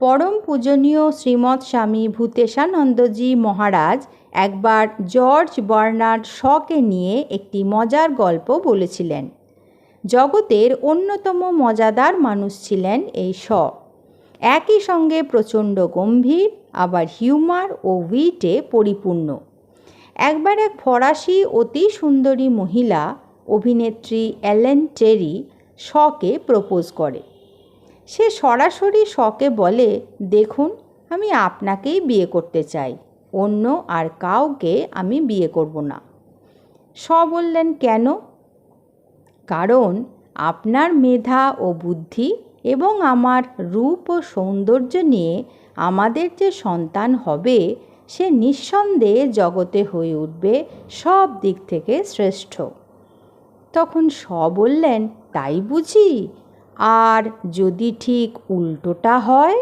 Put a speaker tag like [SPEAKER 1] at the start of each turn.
[SPEAKER 1] পরম পূজনীয় শ্রীমৎ স্বামী ভূতেশানন্দজি মহারাজ একবার জর্জ বার্নার্ড শকে নিয়ে একটি মজার গল্প বলেছিলেন। জগতের অন্যতম মজাদার মানুষ ছিলেন এই শ। একই সঙ্গে প্রচণ্ড গম্ভীর, আবার হিউমার ও উইটে পরিপূর্ণ। একবার এক ফরাসি অতি সুন্দরী মহিলা, অভিনেত্রী অ্যালেন টেরি, শকে প্রপোজ করে। সে সরাসরি শকে বলে, দেখুন, আমি আপনাকেই বিয়ে করতে চাই, অন্য আর কাউকে আমি বিয়ে করব না। স বললেন, কেন? কারণ আপনার মেধা ও বুদ্ধি এবং আমার রূপ ও সৌন্দর্য নিয়ে আমাদের যে সন্তান হবে, সে নিঃসন্দেহে জগতে হয়ে উঠবে সব দিক থেকে শ্রেষ্ঠ। তখন স বললেন, তাই বুঝি? আর যদি ঠিক উল্টোটা হয়